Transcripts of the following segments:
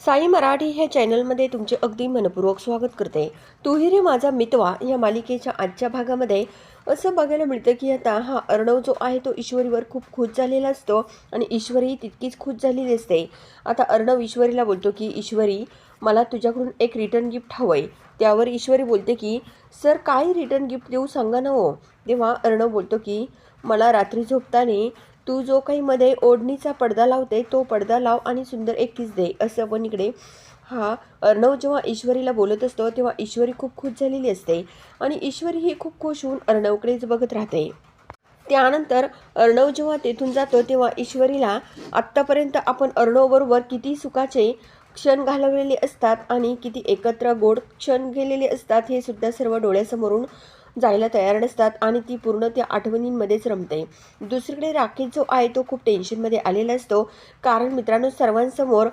साई मराठी ह्या चॅनलमध्ये तुमचे अगदी मनपूर्वक स्वागत करते. तुही रे माझा मितवा या मालिकेच्या आजच्या भागामध्ये. असं बघायला मिळतं की आता हा अर्णव जो आहे तो ईश्वरीवर खूप खुश झालेला असतो आणि ईश्वरी तितकीच खुश झालेली असते. आता अर्णव ईश्वरीला बोलतो की ईश्वरी मला तुझ्याकडून एक रिटर्न गिफ्ट हवं आहे त्यावर ईश्वरी बोलते की सर काय रिटर्न गिफ्ट देऊ सांगा ना हो? तेव्हा अर्णव बोलतो की मला रात्री झोपताना तू जो काही मध्ये ओढणीचा पडदा लावते तो पडदा लाव आणि सुंदर एक किस दे. असं पण इकडे हा अर्णव जेव्हा ईश्वरीला बोलत असतो तेव्हा ईश्वरी खूप खुश झालेली असते. आणि ईश्वरी ही खूप खुश होऊन अर्णवकडेच बघत राहते. त्यानंतर अर्णव जेव्हा तेथून जातो तेव्हा ईश्वरीला आत्तापर्यंत आपण अर्णवबरोबर किती सुखाचे क्षण घालवलेले असतात आणि किती एकत्र गोड क्षण गेलेले असतात हे सुद्धा सर्व डोळ्यासमोरून जायला तयार नसतात आणि ती पूर्ण त्या आठवणींमध्येच रमते. दुसरीकडे राकेश जो आहे तो खूप टेन्शनमध्ये आलेला असतो. कारण मित्रांनो सर्वांसमोर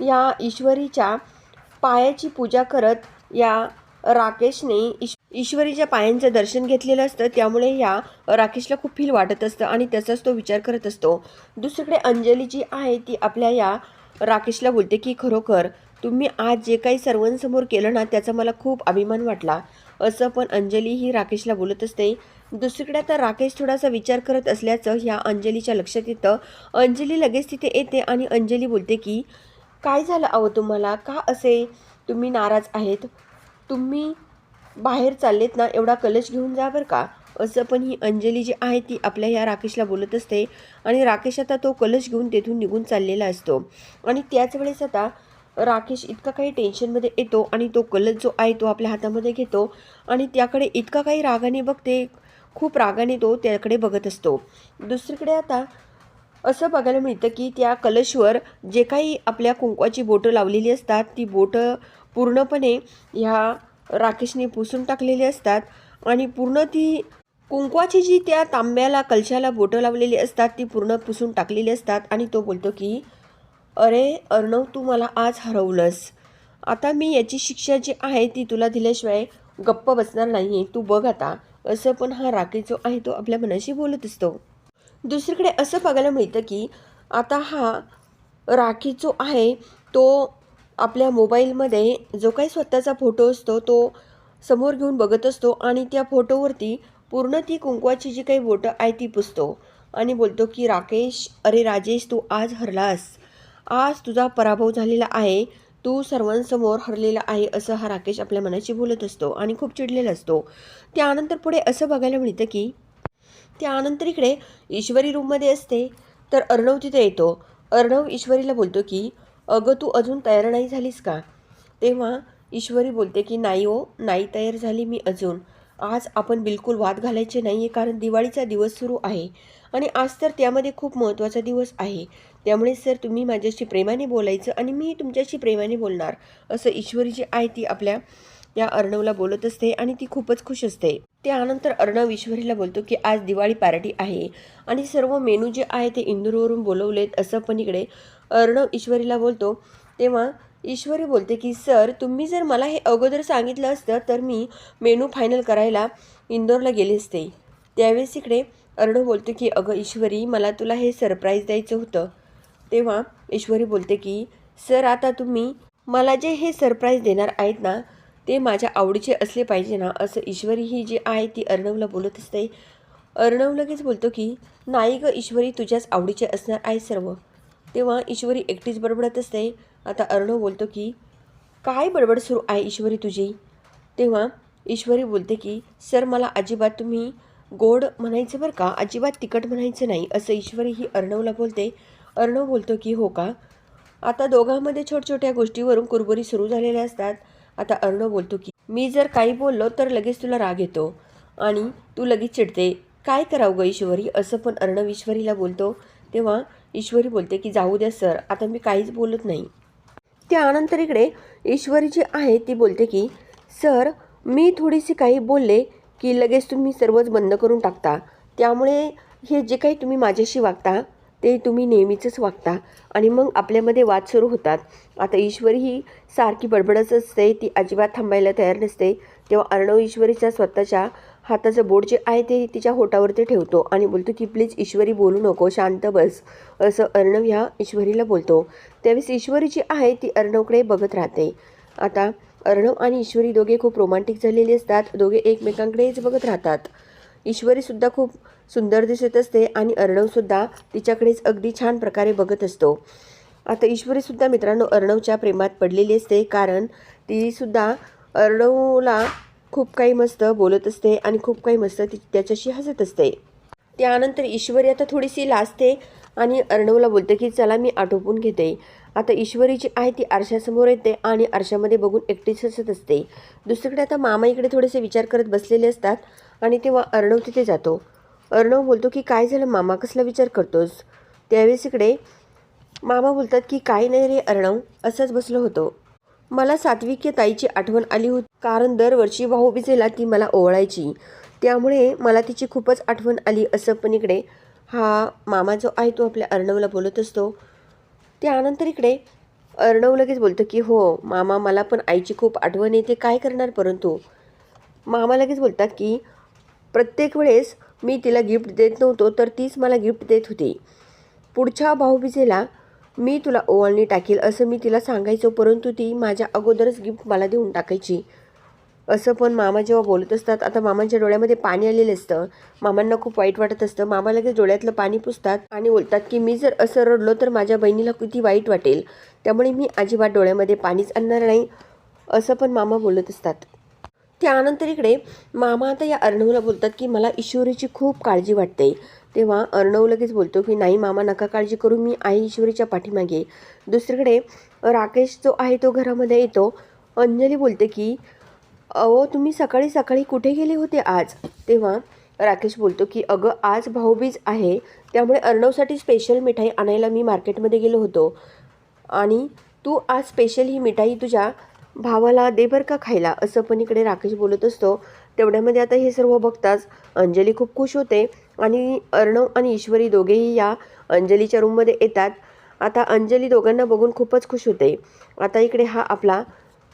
या ईश्वरीच्या पायाची पूजा करत या राकेशने ईश ईश्वरीच्या पायांचं दर्शन घेतलेलं असतं. त्यामुळे या राकेशला खूप फील वाटत असतं आणि त्याचाच तो विचार करत असतो. दुसरीकडे अंजली जी आहे ती आपल्या या राकेशला बोलते की खरोखर तुम्ही आज जे काही सर्वांसमोर केलं ना त्याचा मला खूप अभिमान वाटला. असं पण अंजली ही राकेशला बोलत असते दुसरीकडे आता राकेश थोडासा विचार करत असल्याचं ह्या अंजलीच्या लक्षात येतं. अंजली लगेच तिथे येते आणि अंजली बोलते की काय झालं अहो तुम्हाला? का असे तुम्ही नाराज आहेत? तुम्ही बाहेर चाललेत ना एवढा कलश घेऊन जा बरं का? असं पण ही अंजली जी आहे ती आपल्या ह्या राकेशला बोलत असते आणि राकेश आता तो कलश घेऊन तेथून निघून चाललेला असतो. आणि त्याच वेळेस आता राकेश इतका काही टेन्शनमध्ये येतो आणि तो कलर जो आहे तो आपल्या हातामध्ये घेतो आणि त्याकडे इतका काही रागाने बघते खूप रागाने तो त्याकडे बघत असतो. दुसरीकडे आता असं बघायला मिळतं की त्या कलशवर जे काही आपल्या कुंकवाची बोटं लावलेली असतात ती बोटं पूर्णपणे ह्या राकेशने पुसून टाकलेली असतात आणि पूर्ण ती कुंकवाची जी त्या तांब्याला कलशाला बोटं लावलेली असतात ती पूर्ण पुसून टाकलेली असतात आणि तो बोलतो की अरे अर्णव तू मला आज हरवलंस. आता मी याची शिक्षा जी आहे ती तुला दिल्याशिवाय गप्प बसणार नाही आहे तू बघ आता असं पण हा राकेश जो आहे तो आपल्या मनाशी बोलत असतो. दुसरीकडे असं बघायला मिळतं की आता हा राखी जो आहे तो आपल्या मोबाईलमध्ये जो काही स्वतःचा फोटो असतो तो समोर घेऊन बघत असतो आणि त्या फोटोवरती पूर्ण ती कुंकवाची जी काही बोटं आहे ती पुसतो. आणि बोलतो की राकेश अरे राजेश तू आज हरलास. आज तुझा पराभव झालेला आहे. तू सर्वांसमोर हरलेला आहे असं हा राकेश आपल्या मनाशी बोलत असतो आणि खूप चिडलेला असतो. त्यानंतर पुढे असं बघायला मिळतं की त्यानंतर इकडे ईश्वरी रूममध्ये असते. तर अर्णव तिथे येतो. अर्णव ईश्वरीला बोलतो की अगं तू अजून तयार नाही झालीस का? तेव्हा ईश्वरी बोलते की नाही हो नाही तयार झाली मी अजून. आज आपण बिलकुल वाद घालायचे नाही आहे कारण दिवाळीचा दिवस सुरू आहे आणि आज तर त्यामध्ये खूप महत्त्वाचा दिवस आहे. त्यामुळे सर तुम्ही माझ्याशी प्रेमाने बोलायचं आणि मी तुमच्याशी प्रेमाने बोलणार असं ईश्वरी जी आहे ती आपल्या या अर्णवला बोलत असते आणि ती खूपच खुश असते. त्यानंतर अर्णव ईश्वरीला बोलतो की आज दिवाळी पार्टी आहे आणि सर्व मेनू जे आहे ते इंदूरवरून बोलवलेत असं पण इकडे अर्णव ईश्वरीला बोलतो. तेव्हा ईश्वरी बोलते की सर तुम्ही जर मला हे अगोदर सांगितलं असतं तर मी मेनू फायनल करायला इंदोरला गेले असते. त्यावेळेस इकडे अर्णव बोलतो की अगं ईश्वरी मला तुला हे सरप्राईज द्यायचं होतं. तेव्हा ईश्वरी बोलते की सर आता तुम्ही मला जे हे सरप्राईज देणार आहेत ना ते माझ्या आवडीचे असले पाहिजे ना असं ईश्वरी ही जी आहे ती अर्णवला बोलत असते. अर्णव लगेच बोलतो की नाही गं ईश्वरी तुझ्याच आवडीचे असणार आहे सर्व. तेव्हा ईश्वरी एकटीच बडबडत असते. आता अर्णव बोलतो की काय बडबड सुरू आहे ईश्वरी तुझी? तेव्हा ईश्वरी बोलते की सर मला अजिबात तुम्ही गोड म्हणायचं बरं का? अजिबात तिखट म्हणायचं नाही असं ईश्वरी ही अर्णवला बोलते. अर्णव बोलतो की हो का? आता दोघांमध्ये छोट्या गोष्टीवरून कुरबुरी सुरू झालेल्या असतात. आता अर्णव बोलतो की मी जर काही बोललो तर लगेच तुला राग येतो आणि तू लगेच चिडते. काय करावं ग ईश्वरी? असं पण अर्णव ईश्वरीला बोलतो. तेव्हा ईश्वरी बोलते की जाऊ द्या सर आता मी काहीच बोलत नाही. त्यानंतर इकडे ईश्वरी जी आहे ती बोलते की सर मी थोडीशी काही बोलले की लगेच तुम्ही सर्वच बंद करून टाकता. त्यामुळे हे जे काही तुम्ही माझ्याशी वागता ते तुम्ही नेहमीचंच वागता. आणि मग आपल्यामध्ये वाद सुरू होतात. आता ईश्वरी ही सारखी बडबडच असते. ती अजिबात थांबायला तयार नसते. तेव्हा अर्णव ईश्वरीच्या स्वतःच्या हाताचं बोट जे आहे ते तिच्या होटावरती ठेवतो आणि बोलतो की प्लीज ईश्वरी बोलू नको. शांत बस. असं अर्णव ह्या ईश्वरीला बोलतो. त्यावेळेस ईश्वरी जी आहे ती अर्णवकडे बघत राहते. आता अर्णव आणि ईश्वरी दोघे खूप रोमांटिक झालेले असतात. दोघे एकमेकांकडेच बघत राहतात. ईश्वरीसुद्धा खूप सुंदर दिसत असते आणि अर्णवसुद्धा तिच्याकडेच अगदी छान प्रकारे बघत असतो. आता ईश्वरीसुद्धा मित्रांनो अर्णवच्या प्रेमात पडलेली असते कारण तीसुद्धा अर्णवला खूप काही मस्त बोलत असते आणि खूप काही मस्त ती त्याच्याशी हसत असते. त्यानंतर ईश्वरी आता थोडीशी लाजते आणि अर्णवला बोलते की चला मी आटोपून घेते. आता ईश्वरी जी आहे ती आरशासमोर येते आणि आरशामध्ये बघून एकटीच हसत असते. दुसरीकडे आता मामा इकडे थोडेसे विचार करत बसलेले असतात आणि तेव्हा अर्णव तिथे जातो. अर्णव बोलतो की काय झालं? मामा कसला विचार करतोस? त्यावेळेस इकडे मामा बोलतात की काय नाही रे अर्णव असंच बसलो होतो. मला सात्विक या ताईची आठवण आली होती. कारण दरवर्षी भाऊबीजेला ती मला ओवळायची. त्यामुळे मला तिची खूपच आठवण आली असं पण इकडे हा मामा जो आहे तो आपल्या अर्णवला बोलत असतो. त्यानंतर इकडे अर्णव लगेच बोलतो की हो मामा मला पण आईची खूप आठवण येते. काय करणार परंतु? मामा लगेच बोलतात की प्रत्येक वेळेस मी तिला गिफ्ट देत नव्हतो तर तीच मला गिफ्ट देत होती. पुढच्या भाऊबीजेला मी तुला ओवाळणी टाकेल असं मी तिला सांगायचो परंतु ती माझ्या अगोदरच गिफ्ट मला देऊन टाकायची. असं पण मामा जेव्हा बोलत असतात आता मामांच्या डोळ्यामध्ये पाणी आलेलं असतं. मामांना खूप वाईट वाटत असतं. मामा लगेच डोळ्यातलं पाणी पुसतात आणि बोलतात की मी जर असं रडलो तर माझ्या बहिणीला किती वाईट वाटेल. त्यामुळे मी अजिबात डोळ्यामध्ये पाणीच आणणार नाही. असं पण मामा बोलत असतात. त्यानंतर इकडे मामा आता या अर्णवला बोलतात की मला ईश्वरीची खूप काळजी वाटते. तेव्हा अर्णव लगेच बोलतो की नाही मामा नका काळजी करू मी आई ईश्वरीच्या पाठीमागे दुसरीकडे राकेश जो आहे तो घरामध्ये येतो. अंजली बोलते की अहो तुम्ही सकाळी सकाळी कुठे गेले होते आज? तेव्हा राकेश बोलतो की अगं आज भाऊबीज आहे. त्यामुळे अर्णवसाठी स्पेशल मिठाई आणायला मी मार्केटमध्ये गेलो होतो. आणि तू आज स्पेशल ही मिठाई तुझ्या भावाला दे बरं का खायला असं पण इकडे राकेश बोलत असतो. तेवढ्यामध्ये आता हे सर्व बघताच अंजली खूप खुश होते आणि अर्णव आणि ईश्वरी दोघेही या अंजलीच्या रूममध्ये येतात. आता अंजली दोघांना बघून खूपच खुश होते. आता इकडे हा आपला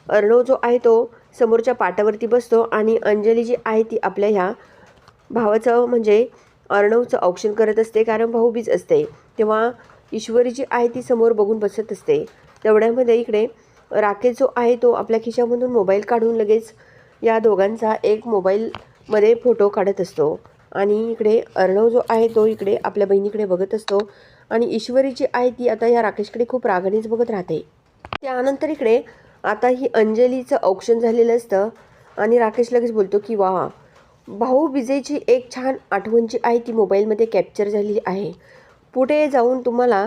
अर्णव जो आहे तो समोरच्या पाटावरती बसतो आणि अंजली जी आहे ती आपल्या ह्या भावाचं म्हणजे अर्णवचं औक्षण करत असते कारण भाऊबीज असते. तेव्हा ईश्वरी जी आहे ती समोर बघून बसत असते. तेवढ्यामध्ये इकडे राकेश जो आहे तो आपल्या खिशामधून मोबाईल काढून लगेच या दोघांचा एक मोबाईलमध्ये फोटो काढत असतो. आणि इकडे अर्णव जो आहे तो इकडे आपल्या बहिणीकडे बघत असतो. आणि ईश्वरी जी आहे ती आता या राकेशकडे खूप रागानेच बघत राहते. त्यानंतर इकडे आता ही अंजलीचं औक्षण झालेलं असतं. आणि राकेश लगेच बोलतो की वा भाऊ विजेची एक छान आठवण जी आहे ती मोबाईलमध्ये कॅप्चर झालेली आहे. पुढे जाऊन तुम्हाला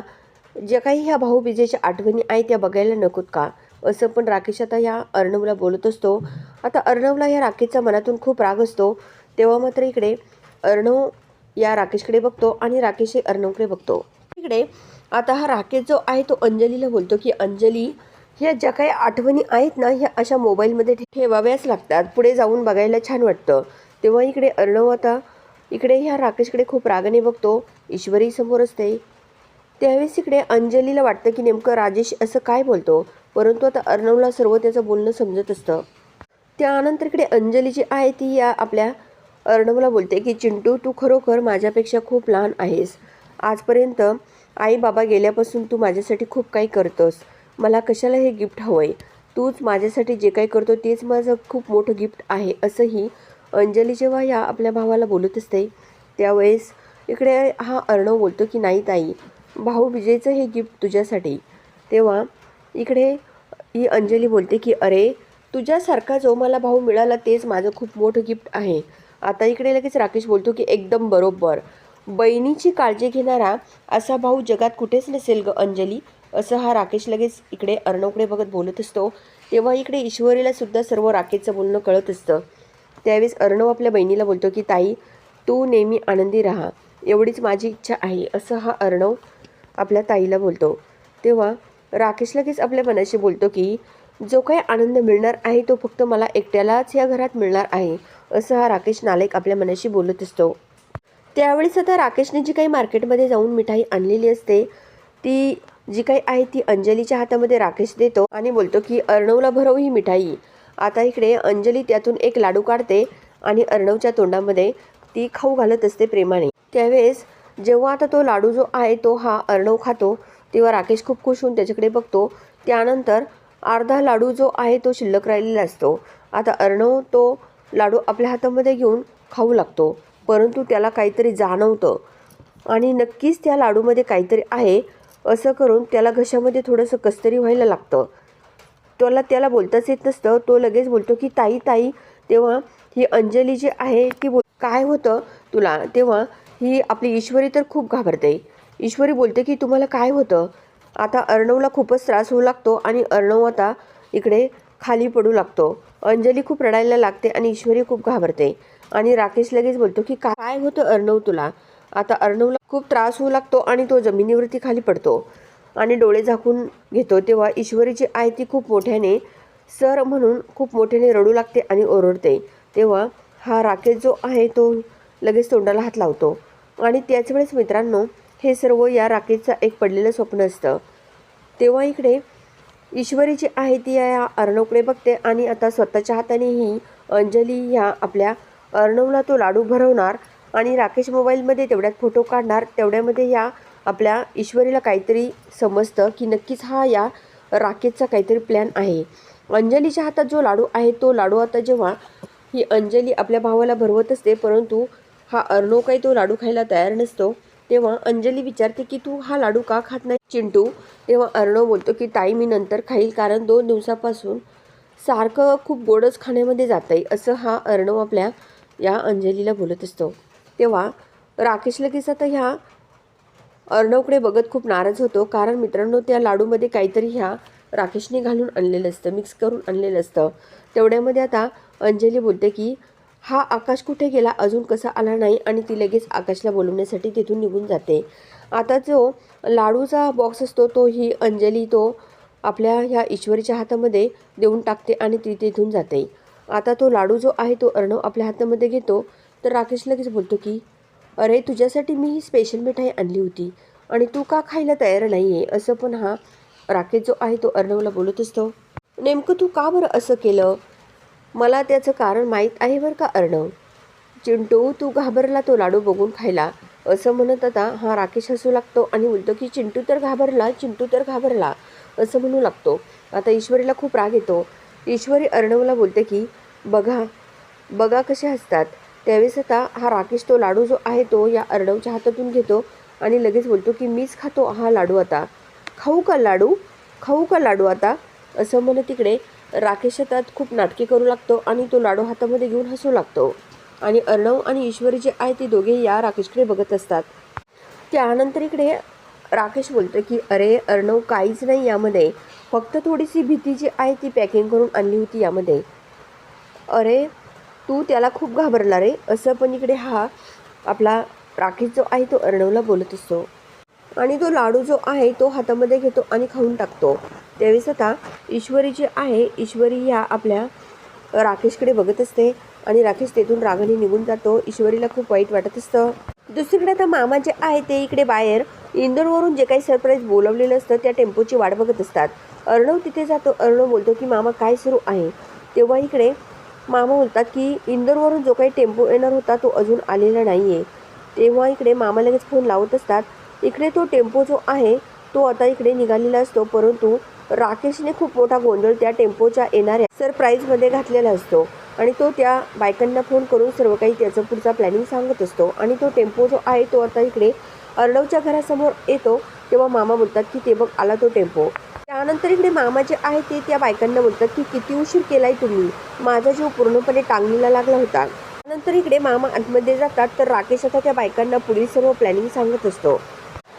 ज्या काही ह्या भाऊ विजेच्या आठवणी आहेत त्या बघायला नकोत का? असं पण राकेश आता या अर्णवला बोलत असतो. आता अर्णवला ह्या राकेशचा मनातून खूप राग असतो. तेव्हा मात्र इकडे अर्णव या राकेशकडे बघतो आणि राकेश हे अर्णवकडे बघतो. इकडे आता हा राकेश जो आहे तो अंजलीला बोलतो की अंजली ह्या ज्या काही आठवणी आहेत ना ह्या अशा मोबाईलमध्ये ठेवाव्याच लागतात. पुढे जाऊन बघायला छान वाटतं. तेव्हा इकडे अर्णव आता इकडे ह्या राकेशकडे खूप रागाने बघतो. ईश्वरी समोर असते. त्यावेळेस इकडे अंजलीला वाटतं की नेमकं राजेश असं काय बोलतो? परंतु आता अर्णवला सर्व त्याचं बोलणं समजत असतं. त्यानंतर इकडे अंजली जी आहे ती या आपल्या अर्णवला बोलते की चिंटू तू खरोखर माझ्यापेक्षा खूप लहान आहेस. आजपर्यंत आई बाबा गेल्यापासून तू माझ्यासाठी खूप काही करतोस. मला कशाला हे गिफ्ट हवं आहे तूच माझ्यासाठी जे काही करतो तेच माझं खूप मोठं गिफ्ट आहे असंही अंजली जेव्हा या आपल्या भावाला बोलत असते त्यावेळेस इकडे हा अर्णव बोलतो की नाही ताई भाऊ विजयचं हे गिफ्ट तुझ्यासाठी. तेव्हा इकडे ही अंजली बोलते की अरे तुझ्यासारखा जो मला भाऊ मिळाला तेच माझं खूप मोठं गिफ्ट आहे. आता इकडे लगेच राकेश बोलतो की एकदम बरोबर. बहिणीची काळजी घेणारा असा भाऊ जगात कुठेच नसेल ग अंजली. असं हा राकेश लगेच इकडे अर्णवकडे बघत बोलत असतो. तेव्हा इकडे ईश्वरीला सुद्धा सर्व राकेशचं बोलणं कळत असतं. त्यावेळेस अर्णव आपल्या बहिणीला बोलतो की ताई तू नेहमी आनंदी राहा. एवढीच माझी इच्छा आहे. असं हा अर्णव आपल्या ताईला बोलतो. तेव्हा राकेश लगेच आपल्या मनाशी बोलतो की जो काही आनंद मिळणार आहे तो फक्त मला एकट्यालाच या घरात मिळणार आहे असं हा राकेश नालेक आपल्या मनाशी बोलत असतो. त्यावेळेस आता राकेशने जी काही मार्केटमध्ये जाऊन मिठाई आणलेली असते ती जी काही आहे ती अंजलीच्या हातामध्ये राकेश देतो आणि बोलतो की अर्णवला भरव ही मिठाई. आता इकडे अंजली त्यातून एक लाडू काढते आणि अर्णवच्या तोंडामध्ये ती खाऊ घालत असते प्रेमाने. त्यावेळेस जेव्हा आता तो लाडू जो आहे तो हा अर्णव खातो तेव्हा राकेश खूप खुश होऊन त्याच्याकडे बघतो. त्यानंतर अर्धा लाडू जो आहे तो शिल्लक राहिलेला असतो. आता अर्णव तो लाडू आपल्या हातामध्ये घेऊन खाऊ लागतो. परंतु त्याला काहीतरी जाणवतं. आणि नक्कीच त्या लाडूमध्ये काहीतरी आहे असं करून त्याला घशामध्ये थोडंसं कसतरी व्हायला लागतं. त्याला त्याला बोलताच येत नसतं. तो लगेच बोलतो की ताई ताई तेव्हा ही अंजली जी आहे ती बोल काय होतं तुला? तेव्हा ही आपली ईश्वरी तर खूप घाबरते. ईश्वरी बोलते की तुम्हाला काय होतं? आता अर्णवला खूपच त्रास होऊ लागतो आणि अर्णव आता इकडे खाली पडू लागतो. अंजली खूप रडायला लागते आणि ईश्वरी खूप घाबरते. आणि राकेश लगेच बोलतो की काय होतं अर्णव तुला? आता अर्णवला खूप त्रास होऊ लागतो आणि तो जमिनीवरती खाली पडतो. आणि डोळे झाकून घेतो. तेव्हा ईश्वरी जी आहे ती खूप मोठ्याने सर म्हणून खूप मोठ्याने रडू लागते आणि ओरडते. तेव्हा हा राकेश जो आहे तो लगेच तोंडाला हात लावतो. आणि त्याच वेळेस मित्रांनो हे सर्व या राकेशचा एक पडलेलं स्वप्न असतं. तेव्हा इकडे ईश्वरी जी आहे ती या अर्णवकडे बघते आणि आता स्वतःच्या हाताने ही अंजली ह्या आपल्या अर्णवला तो लाडू भरवणार आणि राकेश मोबाईलमध्ये तेवढ्यात फोटो काढणार. तेवढ्यामध्ये या आपल्या ईश्वरीला काहीतरी समजतं की नक्कीच हा या राकेशचा काहीतरी प्लॅन आहे. अंजलीच्या हातात जो लाडू आहे तो लाडू आता जेव्हा ही अंजली आपल्या भावाला भरवत असते परंतु हा अर्णव काही तो लाडू खायला तयार नसतो. तेव्हा अंजली विचारते की तू हा लाडू का खात नाही? चिंटू तेव्हा अर्णव बोलतो की ताई मी नंतर खाईल कारण दोन दिवसापासून सारखं खूप गोडच खाण्यामध्ये जात आहे असं हा अर्णव आपल्या या अंजलीला बोलत असतो. तेव्हा राकेश लगेच आता ह्या अर्णवकडे बघत खूप नाराज होतो कारण मित्रांनो त्या लाडूमध्ये काहीतरी ह्या राकेशने घालून आणलेलं असतं मिक्स करून आणलेलं असतं. तेवढ्यामध्ये आता अंजली बोलते की हा आकाश कुठे गेला अजून कसा आला नाही आणि ती लगेच आकाशला बोलवण्यासाठी तिथून निघून जाते. आता जो लाडूचा बॉक्स असतो तो ही अंजली तो आपल्या ह्या ईश्वरीच्या हातामध्ये देऊन टाकते आणि ती तिथून जाते. आता तो लाडू जो आहे तो अर्णव आपल्या हातामध्ये घेतो. तर राकेश लगेच बोलतो की अरे तुझ्यासाठी मी ही स्पेशल मिठाई आणली होती आणि तू का खायला तयार नाही आहे असं पण हा राकेश जो आहे तो अर्णवला बोलत असतो. नेमकं तू का बरं असं केलं? मला त्याचं कारण माहीत आहे बरं का अर्णव? चिंटू तू घाबरला तो लाडू बघून खायला. असं म्हणत आता हा राकेश हसू लागतो आणि बोलतो की चिंटू तर घाबरला चिंटू तर घाबरला. असं म्हणू लागतो. आता ईश्वरीला खूप राग येतो. ईश्वरी अर्णवला बोलते की बघा बघा कसे हसतात. त्यावेळेस आता हा राकेश तो लाडू जो आहे तो या अर्णवच्या हातातून घेतो आणि लगेच बोलतो की मीच खातो हा लाडू आता. खाऊ का लाडू? खाऊ का लाडू आता? असं म्हणत तिकडे राकेश हातात खूप नाटके करू लागतो आणि तो लाडू हातामध्ये घेऊन हसू लागतो. आणि अर्णव आणि ईश्वरी जे आहे ते दोघे या राकेशकडे बघत असतात. त्यानंतर इकडे राकेश बोलतो की अरे अर्णव काहीच नाही यामध्ये. फक्त थोडीशी भीती जी आहे ती पॅकिंग करून आणली होती यामध्ये. अरे तू त्याला खूप घाबरला रे. असं पण इकडे हा आपला राकेश जो आहे तो अर्णवला बोलत असतो. आणि तो लाडू जो आहे तो हातामध्ये घेतो आणि खाऊन टाकतो. त्यावेळेस आता ईश्वरी जी आहे ईश्वरी ह्या आपल्या राकेशकडे बघत असते आणि राकेश तेथून रागाने निघून जातो. ईश्वरीला खूप वाईट वाटत असतं. दुसरीकडे आता मामा जे आहे ते इकडे बाहेर इंदोरवरून जे काही सरप्राईज बोलवलेलं असतं त्या टेम्पोची वाट बघत असतात. अर्णव तिथे जातो. अर्णव बोलतो की मामा काय सुरू आहे? तेव्हा इकडे मामा बोलतात की इंदोरवरून जो काही टेम्पो येणार होता तो अजून आलेला नाही आहे तेव्हा इकडे मामा लगेच फोन लावत असतात. इकडे तो टेम्पो जो आहे तो आता इकडे निघालेला असतो परंतु राकेशने खूप मोठा गोंधळ त्या टेम्पोच्या येणाऱ्या सरप्राईजमध्ये घातलेला असतो. आणि तो त्या बायकांना फोन करून सर्व काही त्याचं पुढचा प्लॅनिंग सांगत असतो. आणि तो टेम्पो जो आहे तो आता इकडे अर्णवच्या घरासमोर येतो तेव्हा मामा बोलतात की ते बघ आला तो टेम्पो. त्यानंतर इकडे मामा जे आहे ते त्या बायकांना बोलतात की किती उशीर केलाय तुम्ही? माझा जीव पूर्णपणे टांगणीला लागला होता. नंतर इकडे मामा आतमध्ये जातात तर राकेश आता त्या बायकांना पुढील सर्व प्लॅनिंग सांगत असतो.